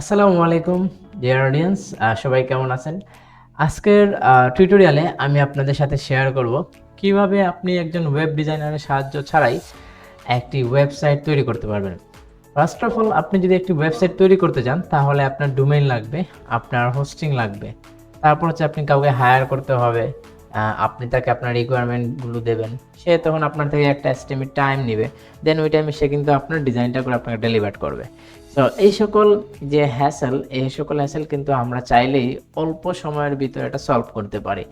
আসসালামু আলাইকুম dear audience সবাই কেমন আছেন? আজকের টিউটোরিয়ালে আমি আপনাদের সাথে শেয়ার করব কীভাবে আপনি একজন ওয়েব ডিজাইনারের সাহায্য ছাড়াই একটি ওয়েবসাইট তৈরি করতে পারবেন। ফার্স্ট অফ অল আপনি যদি একটি ওয়েবসাইট তৈরি করতে চান, তাহলে আপনার ডোমেইন লাগবে, আপনার হোস্টিং লাগবে। তারপর হচ্ছে আপনি কাউকে হায়ার করতে হবে আপনি তাকে আপনার রিকোয়ারমেন্টগুলো দেবেন। সে তখন আপনার থেকে একটা এস্টিমেট টাইম নেবে দেন ওই টাইমে সে কিন্তু আপনার ডিজাইনটা করে আপনাকে ডেলিভার করবে। তো এই সকল যে হ্যাসেল এই সকল হ্যাসেল কিন্তু আমরা চাইলেই অল্প সময়ের ভিতরে এটা সলভ করতে পারি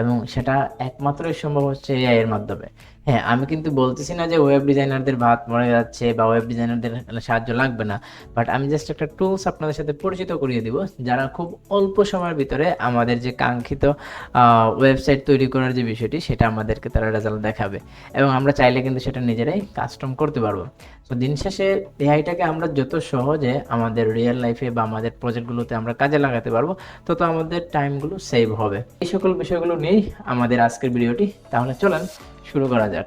এবং সেটা একমাত্রই সম্ভব হচ্ছে এআই এর মাধ্যমে। হ্যাঁ আমি কিন্তু বলতেছি না যে ওয়েব ডিজাইনারদের ভাত মরে যাচ্ছে বা ওয়েব ডিজাইনারদের সাহায্য লাগবে না বাট আমি জাস্ট একটা টুলস আপনাদের সাথে পরিচিত করিয়ে দিব, যারা খুব অল্প সময়ের ভিতরে আমাদের যে কাঙ্ক্ষিত ওয়েবসাইট তৈরি করার যে বিষয়টি, সেটা আমাদেরকে তারা রেজাল্ট দেখাবে। এবং আমরা চাইলে কিন্তু সেটা নিজেরাই কাস্টম করতে পারব। তো দিন শেষে এআইটাকে আমরা যত সহজে আমাদের রিয়েল লাইফে বা আমাদের প্রজেক্টগুলোতে আমরা কাজে লাগাতে পারব, তত আমাদের টাইমগুলো সেভ হবে। এই সকল বিষয়গুলো নিয়েই আমাদের আজকের ভিডিওটি তাহলে চলেন শুরু করা যাক।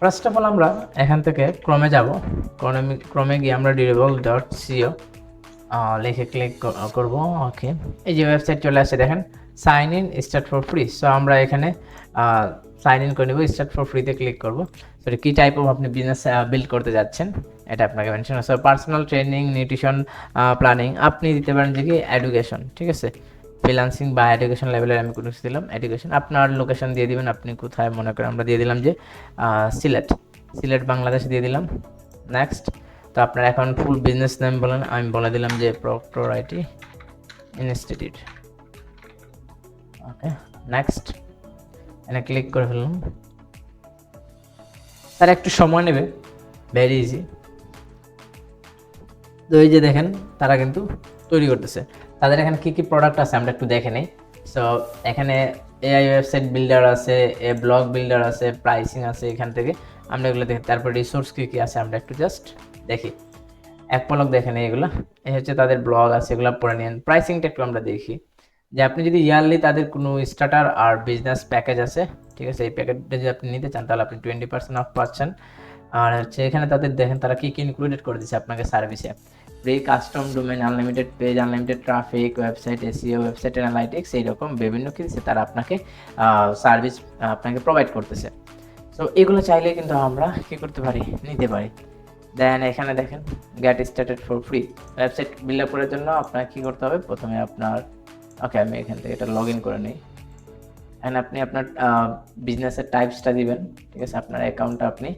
ফার্স্ট অফ অল আমরা এখান থেকে ক্রমে যাব। ক্রমে ক্রমে গিয়ে আমরা ডিরেবল ডট সিও লিখে ক্লিক করব। ওকে এই যে ওয়েবসাইট চলে আসছে দেখেন sign in start for free so আমরা এখানে সাইন ইন করে নেব স্টার্ট ফর ফ্রিতে ক্লিক করব। সো কী টাইপ অফ আপনি বিজনেস বিল্ড করতে যাচ্ছেন? এটা আপনাকে mention so personal training nutrition planning আপনি দিতে পারেন যে কি এডুকেশন ঠিক আছে? ফ্রিলান্সিং বা এডুকেশন লেভেলের আমি কোনো কিছু দিলাম এডুকেশন আপনার লোকেশন দিয়ে দিবেন, আপনি কোথায়, মনে করেন আমরা দিয়ে দিলাম যে সিলেট। সিলেট, বাংলাদেশ দিয়ে দিলাম। নেক্সট তো আপনার এখন ফুল বিজনেস নেম বলেন, আমি বলে দিলাম যে proctor IT institute okay next এখানে ক্লিক করে ফেললাম। তার একটু সময় নেবে ভেরি ইজি তো এই যে দেখেন, তারা কিন্তু তৈরি করতেছে। তাদের এখানে কী কী প্রোডাক্ট আছে আমরা একটু দেখে নিই। সো এখানে এআই ওয়েবসাইট বিল্ডার আছে, এ ব্লগ বিল্ডার আছে প্রাইসিং আছে এখান থেকে। আমরা এগুলো দেখি, তারপর রিসোর্স কী কী আছে আমরা একটু জাস্ট দেখি। এক পলক দেখে নেই এগুলো। এই হচ্ছে তাদের ব্লগ আছে, এগুলো পড়ে নিন। প্রাইসিংটা একটু আমরা দেখি। যে আপনি যদি ইয়ারলি তাদের কোনো স্টার্টার আর বিজনেস প্যাকেজ আছে, ঠিক আছে, এই প্যাকেজটা যদি আপনি নিতে চান, তাহলে আপনি টোয়েন্টি পার্সেন্ট অফ পাচ্ছেন। আর হচ্ছে এখানে তাদের দেখেন তারা কী কী ইনক্লুডেড করে দিচ্ছে আপনাকে সার্ভিসে free custom domain unlimited page unlimited traffic website SEO website analytics এইরকম বিভিন্ন কিছু তারা আপনাকে সার্ভিস আপনাকে প্রোভাইড করতেছে। তো এগুলো চাইলে কিন্তু আমরা কি করতে পারি? নিতে পারি। দেন এখানে দেখেন get started for free website build up করার জন্য আপনার কী করতে হবে? প্রথমে আপনার ওকে আমি এখান থেকে এটা লগ ইন করে নিই। এখানে আপনি আপনার বিজনেসের টাইপসটা দিবেন। ঠিক আছে, আপনার অ্যাকাউন্টটা আপনি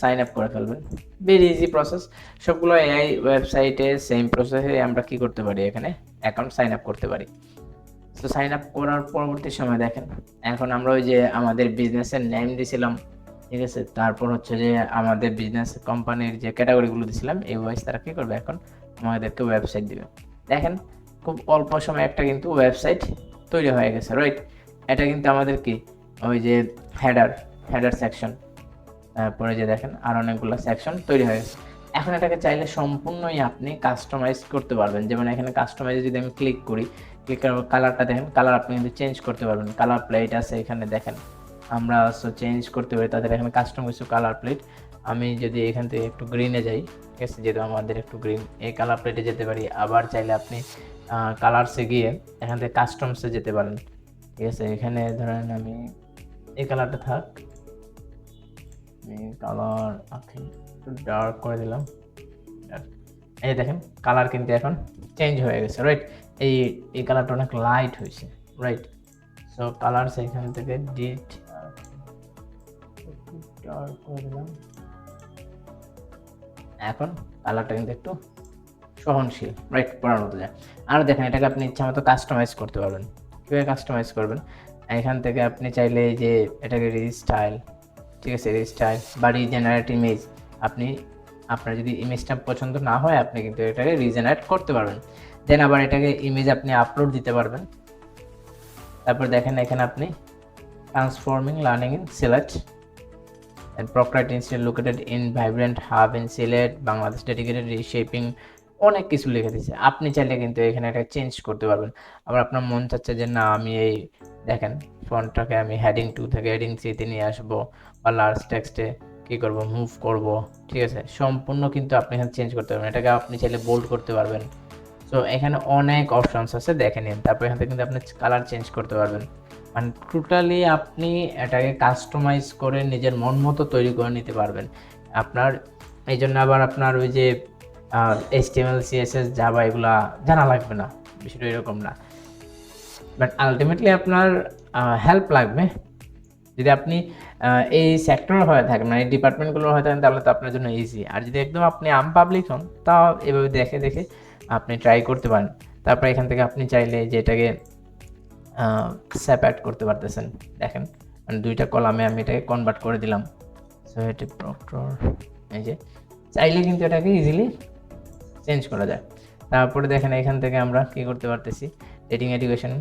সাইন আপ করে ফেলবেন। ভেরি ইজি প্রসেস সবগুলো এআই ওয়েবসাইটে সেম প্রসেসে আমরা কি করতে পারি এখানে? অ্যাকাউন্ট সাইন আপ করতে পারি। তো সাইন আপ করার পরবর্তী সময় দেখেন, এখন আমরা ওই যে আমাদের বিজনেসের নেম দিছিলাম, ঠিক আছে? তারপর হচ্ছে যে আমাদের বিজনেস কোম্পানির যে ক্যাটাগরিগুলো দিছিলাম, এই ওয়াইজ তারা কী করবে এখন? আমাদেরকে ওয়েবসাইট দিবে। দেখেন খুব অল্প সময় একটা কিন্তু ওয়েবসাইট তৈরি হয়ে গেছে রাইট এটা কিন্তু আমাদের কি? ওই যে হেডার হেডার সেকশন তারপরে যে দেখেন, আর অনেকগুলো সেকশন তৈরি হয়ে গেছে। এখন এটাকে চাইলে সম্পূর্ণই আপনি কাস্টমাইজ করতে পারবেন। যেমন এখানে কাস্টমাইজে যদি আমি ক্লিক করি ক্লিক করার কালারটা দেখেন কালার আপনি কিন্তু চেঞ্জ করতে পারবেন। কালার প্লেট আছে এখানে, দেখেন। আমরা চেঞ্জ করতে পারি, তাদের এখানে কাস্টম কিছু কালার প্লেট আমি যদি এখান থেকে একটু গ্রিনে যাই, ঠিক আছে? যেহেতু আমাদের একটু গ্রিন এই কালার প্লেটে যেতে পারি। আবার চাইলে আপনি কালারসে গিয়ে এখান থেকে কাস্টমসে যেতে পারেন। ঠিক আছে, এখানে ধরেন আমি এই কালারটা থাক। কালার একটু ডার্ক করে দিলাম। এই দেখেন কালার কিন্তু এখন চেঞ্জ হয়ে গেছে রাইট এই এই কালারটা অনেক লাইট হয়েছে রাইট সো কালার সেখান থেকে ডিট ডার্ক করে দিলাম। এখন কালারটা কিন্তু একটু সহনশীল রাইট পড়ার মতো যায়। আর দেখেন এটাকে আপনি ইচ্ছা মতো কাস্টমাইজ করতে পারবেন। কীভাবে কাস্টমাইজ করবেন? এখান থেকে আপনি চাইলে যে এটাকে রিস্টাইল ঠিক আছে? রিস্টাইল বা রিজেনারেট ইমেজ আপনি আপনার যদি ইমেজটা পছন্দ না হয় আপনি কিন্তু এটাকে রিজেনারেট করতে পারবেন। দেন আবার এটাকে ইমেজ আপনি আপলোড দিতে পারবেন। তারপর দেখেন এখানে আপনি transforming learning in Sylhet and Institute located in vibrant hub in Sylhet, Bangladesh dedicated reshaping অনেক কিছু লিখে দিচ্ছে আপনি চাইলে কিন্তু এখানে এটা চেঞ্জ করতে পারবেন। আবার আপনার মন চাচ্ছে যে, না, আমি এই দেখেন ফন্টটাকে আমি হেডিং টু থেকে হেডিং থ্রিতে নিয়ে আসব বা লার্জ টেক্সটে কী করব মুভ করব। ঠিক আছে? সম্পূর্ণ কিন্তু আপনি এখানে চেঞ্জ করতে পারবেন। এটাকে আপনি চাইলে বোল্ড করতে পারবেন। সো এখানে অনেক অপশনস আছে, দেখে নিন। তারপর এখান থেকে কিন্তু আপনি কালার চেঞ্জ করতে পারবেন। মানে টোটালি আপনি এটাকে কাস্টমাইজ করে নিজের মন মতো তৈরি করে নিতে পারবেন। আপনার এই জন্য আবার আপনার ওই যে H T M L CSS Java এগুলা জানা লাগবে না, বিষয়টা এরকম না। বাট আলটিমেটলি আপনার হেল্প লাগবে। যদি আপনি এই সেক্টর হয়ে থাকেন মানে এই ডিপার্টমেন্টগুলো হয়ে থাকেন, তাহলে তো আপনার জন্য ইজি আর যদি একদম আপনি আম পাবলিক হন, তাও এভাবে দেখে দেখে আপনি ট্রাই করতে পারেন। তারপর এখান থেকে আপনি চাইলে যে এটাকে সেপারেট করতে পারতেছেন। দেখেন মানে দুইটা কলামে আমি এটাকে কনভার্ট করে দিলাম। সো এটি প্রক্টর এই যে, চাইলে কিন্তু এটাকে ইজিলি চেঞ্জ করা যায়। তারপরে দেখেন এখান থেকে আমরা কি করতে পারতেছি? Rating education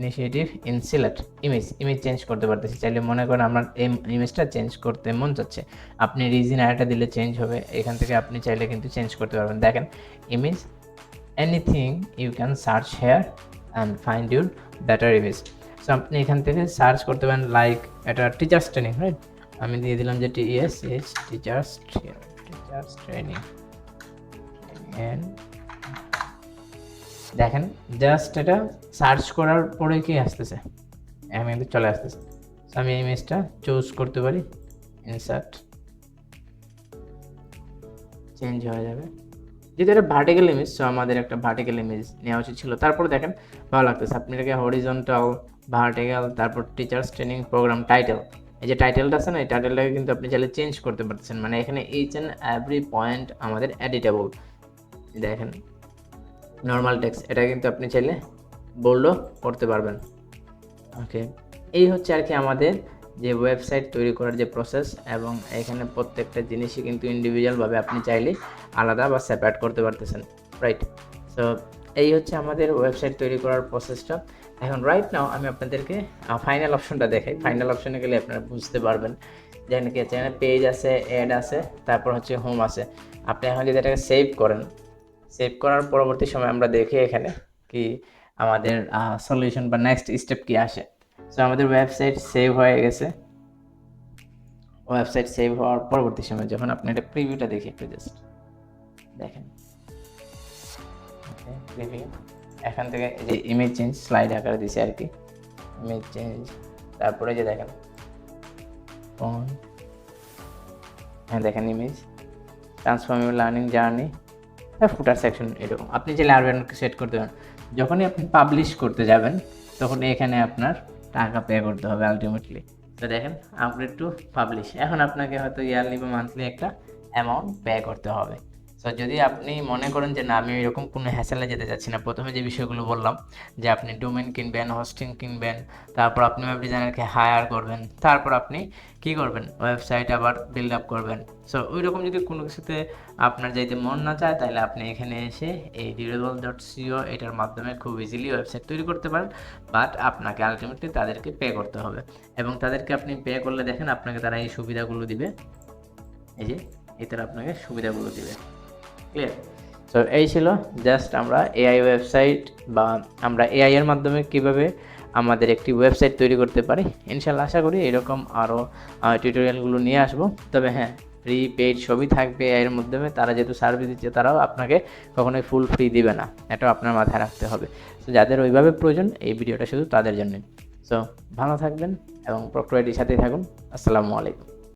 initiative in select image image change করতে পারতেছি। চাইলে মনে করেন আপনার এই ইমেজটা চেঞ্জ করতে মন চাচ্ছে। আপনি রিজিন আরেকটা দিলে চেঞ্জ হবে। এখান থেকে আপনি চাইলে কিন্তু চেঞ্জ করতে পারবেন। দেখেন image anything you can search here and find your better image so আপনি এখান থেকে সার্চ করতে পারেন লাইক এটা টিচার্স ট্রেনিং রাইট আমি দিয়ে দিলাম যে TS H teachers teachers training and দেখেন জাস্ট এটা সার্চ করার পরে কি আসতেছে? আমি কিন্তু চলে আসতেছে। আমি ইমেজটা চুজ করতে পারি। ইনসার্ট চেঞ্জ হয়ে যাবে। যেহেতু এটা ভার্টিক্যাল ইমেজ সো আমাদের একটা ভার্টিক্যাল ইমেজ নেওয়া উচিত ছিল। তারপর দেখেন, ভালো লাগতেছে। আপনি এটাকে হরিজন্টাল ভার্টিক্যাল তারপর টিচার্স ট্রেনিং প্রোগ্রাম টাইটেল এই যে টাইটেলটা আছে না, এই টাইটেলটাকে কিন্তু আপনি চাইলে চেঞ্জ করতে পারতেছেন। মানে এখানে এইচ অ্যান্ড এভরি পয়েন্ট আমাদের এডিটেবল দেখেন নর্মাল টেক্স এটা কিন্তু আপনি চাইলে বোল্ডও করতে পারবেন। ওকে এই হচ্ছে আর কি আমাদের যে ওয়েবসাইট তৈরি করার যে প্রসেস এবং এখানে প্রত্যেকটা জিনিসই কিন্তু ইন্ডিভিজুয়ালভাবে আপনি চাইলে আলাদা বা সেপারেট করতে পারতেছেন রাইট সো এই হচ্ছে আমাদের ওয়েবসাইট তৈরি করার প্রসেসটা এখন রাইট নাও আমি আপনাদেরকে ফাইনাল অপশনটা দেখাই। ফাইনাল অপশনে গেলে আপনারা বুঝতে পারবেন যেখানে কি আছে পেজ আছে অ্যাড আছে, তারপর হচ্ছে হোম আছে। আপনি এখন যদি এটাকে সেভ করেন সেভ করার পরবর্তী সময় আমরা দেখি এখানে কি আমাদের সলিউশন বা নেক্সট স্টেপ কি আসে। সো আমাদের ওয়েবসাইট সেভ হয়ে গেছে। ওয়েবসাইট সেভ হওয়ার পরবর্তী সময় যখন আপনি এটা প্রিভিউটা দেখি একটু জাস্ট দেখেন। এখান থেকে যে ইমেজ চেঞ্জ স্লাইড আকারে দিছে আর কি। ইমেজ চেঞ্জ তারপরে যে দেখেন। হ্যাঁ দেখেন image transformable learning journey footer section এরকম। আপনি চাইলে আরও সেট করতে পারেন। যখনই আপনি পাবলিশ করতে যাবেন তখন এখানে আপনার টাকা পে করতে হবে আলটিমেটলি তো দেখেন আপগ্রেড টু পাবলিশ এখন আপনাকে হয়তো ইয়ারলি বা মান্থলি একটা অ্যামাউন্ট পে করতে হবে। সো যদি আপনি মনে করেন যে, না, আমি এরকম কোনো হ্যাসেলে যেতে চাচ্ছি না। প্রথমে যে বিষয়গুলো বললাম, যে আপনি ডোমেন কিনবেন হোস্টিং কিনবেন, তারপর আপনি ওয়েব ডিজাইনারকে হায়ার করবেন, তারপর আপনি কি করবেন? ওয়েবসাইট আবার বিল্ড আপ করবেন। সো ওই রকম যদি কোনো কিছুতে আপনার যাইতে মন না চায় তাহলে আপনি এখানে এসে এই ডিউরেবল ডট সিও এটার মাধ্যমে খুব ইজিলি ওয়েবসাইট তৈরি করতে পারেন বাট আপনাকে আলটিমেটলি তাদেরকে পে করতে হবে। এবং তাদেরকে আপনি পে করলে দেখেন, আপনাকে তারা এই সুবিধাগুলো দিবে। এই যে, এটার আপনাকে সুবিধাগুলো দিবে। ক্লিয়ার সো এই ছিল জাস্ট আমরা এআই ওয়েবসাইট বা আমরা এআই এর মাধ্যমে কীভাবে আমাদের একটি ওয়েবসাইট তৈরি করতে পারি। ইনশাল্লাহ আশা করি এরকম আরও টিউটোরিয়ালগুলো নিয়ে আসব। তবে হ্যাঁ ফ্রি পেইড সবই থাকবে এর মাধ্যমে। তারা যেহেতু সার্ভিস দিচ্ছে, তারাও আপনাকে কখনোই ফুল ফ্রি দিবে না। এটাও আপনার মাথায় রাখতে হবে। সো যাদের ওইভাবে প্রয়োজন, এই ভিডিওটা শুধু তাদের জন্যই। সো ভালো থাকবেন এবং প্রক্রিয়াটির সাথেই থাকুন। আসসালামু আলাইকুম।